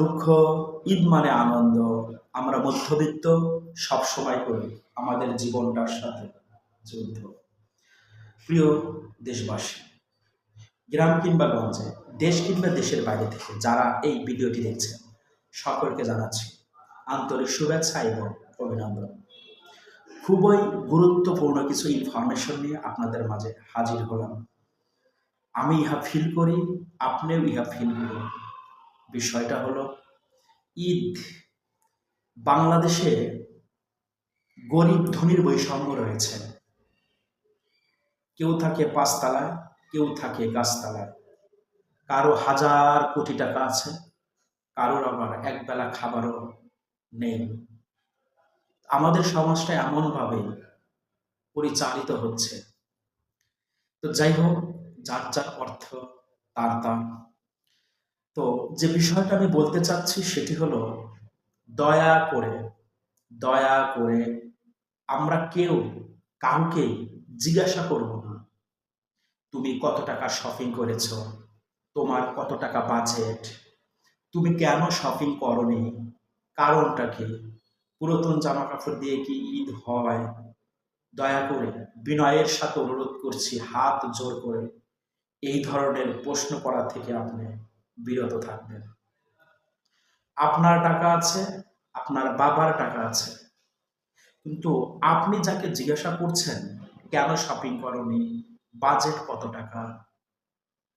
দুঃখ, ঈদ মানে আনন্দ, আমরা মধ্যবিত্ত সব সময় করি আমাদের জীবনটার সাথে যুদ্ধ। প্রিয় দেশবাসী, গ্রাম কিংবা গঞ্জে, দেশ কিংবা দেশের বাইরে থেকে যারা এই ভিডিওটি দেখছেন, সকলকে জানাচ্ছি আন্তরিক শুভেচ্ছা এবং অভিনন্দন। খুবই গুরুত্বপূর্ণ কিছু ইনফরমেশন নিয়ে আপনাদের মাঝে হাজির হলাম। আমি ইহা ফিল করি, আপনিও ইহা ফিল করুন। বিষয়টা হলো, ঈদ বাংলাদেশে গরিব ধনীর বৈষম্য রয়েছে। কেউ থাকে পাঁচতলায়, কেউ থাকে গাছতলায়। কারও হাজার কোটি টাকা আছে, কারোর আবার একবেলা খাবারও নেই। আমাদের সমাজটা এমনভাবে পরিচালিত হচ্ছে। তো যাই হোক, যার যার অর্থ, তার তার। তো যে বিষয়টা আমি বলতে চাচ্ছি সেটি হলো, দয়া করে দয়া করে আমরা কেউ কাউকে জিজ্ঞাসা করব না। তুমি কত টাকা শপিং করেছ? তোমার কত টাকা বাজেট তুমি কেন শপিং করনি? কারণটা কি? পুরাতন জামা কাপড় দিয়ে কি ঈদ হয়? দয়া করে বিনয়ের সাথে অনুরোধ করছি, হাত জোর করে। এই ধরনের প্রশ্ন করা থেকে আপনি বিরত থাকবেন। আপনার টাকা আছে, আপনার বাবার টাকা আছে। কিন্তু আপনি যাকে জিজ্ঞাসা করছেন, কেন শপিং করনি বাজেট কত টাকা?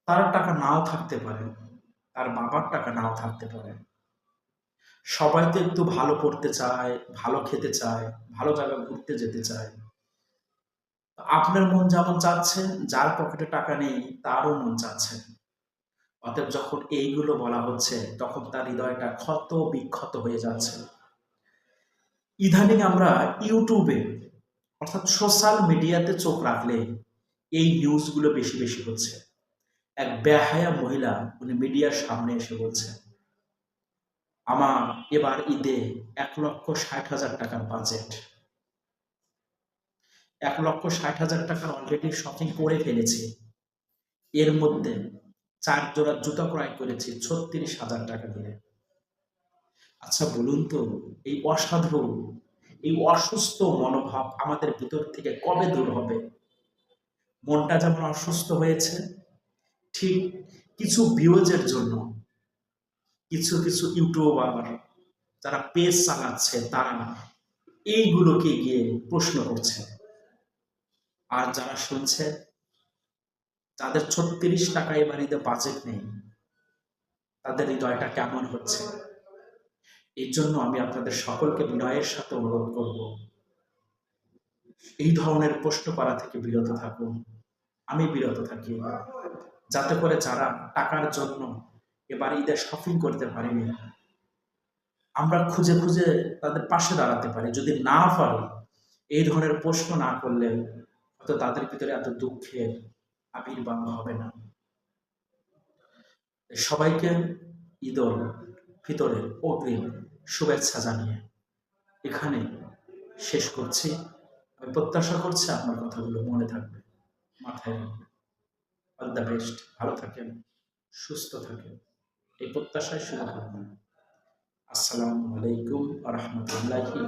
তার টাকা নাও থাকতে পারে, তার বাবার টাকা নাও থাকতে পারে। সবাই তো একটু ভালো পড়তে চায়, ভালো খেতে চায়, ভালো জায়গা ঘুরতে যেতে চায়। আপনার মন যেমন চাচ্ছে, যার পকেটে টাকা নেই, তারও মন চাচ্ছে। অতএব যখন এইগুলো বলা হচ্ছে, তখন তার হৃদয়টা ক্ষত বিক্ষত হয়ে যাচ্ছে। ইদানিং আমরা ইউটিউবে, অর্থাৎ সোশ্যাল মিডিয়াতে চোখ রাখলে এই নিউজগুলো বেশি বেশি হচ্ছে। এক বেহায়া মহিলা, উনি মিডিয়ার সামনে এসে বলছে, আমার এবার ঈদে এক লক্ষ ষাট হাজার টাকার বাজেট এক লক্ষ ষাট হাজার টাকার অলরেডি শপিং করে ফেলেছি। এর মধ্যে চার জোড়া জুতা ক্রয় করেছি, ছত্রিশ হাজার টাকা দিয়ে আচ্ছা বলুন তো, এই অসাধু এই অসুস্থ মনোভাব আমাদের ভিতর থেকে কবে দূর হবে? মনটা যেমন অসুস্থ হয়েছে, ঠিক কিছু ভিউজের জন্য, কিছু কিছু ইউটিউবার যারা পেজ চালাচ্ছে, তারা এইগুলোকে গিয়ে প্রশ্ন করছে। আর যারা শুনছে তাদের ছত্রিশ টাকা এই বাড়িতে বাজেট নেই। তাদের হৃদয়টা কেমন হচ্ছে? এই জন্য আমি আপনাদের সকলকে বিনয়ের সাথে অনুরোধ করব। এই ধরনের প্রশ্ন করা থেকে বিরত থাকুন। আমি বিরত থাকি। যাতে করে যারা টাকার জন্য এবার ঈদের শপিং করতে পারিনি, আমরা খুঁজে খুঁজে তাদের পাশে দাঁড়াতে পারি। যদি না পারি, এই ধরনের প্রশ্ন না করলে হয়তো তাদের ভিতরে এত দুঃখের আবির্ভাব হবে না। সবাইকে ঈদল ভিতরের অগ্রিম শুভেচ্ছা জানিয়ে এখানে শেষ করছি। আমি প্রত্যাশা করছি আপনার কথাগুলো মনে থাকবে, মাথায় রাখবে অল দ্য বেস্ট ভালো থাকেন, সুস্থ থাকেন। এই প্রত্যাশায় শুভ কামনা আসসালামু আলাইকুম রহমতুল্লাহি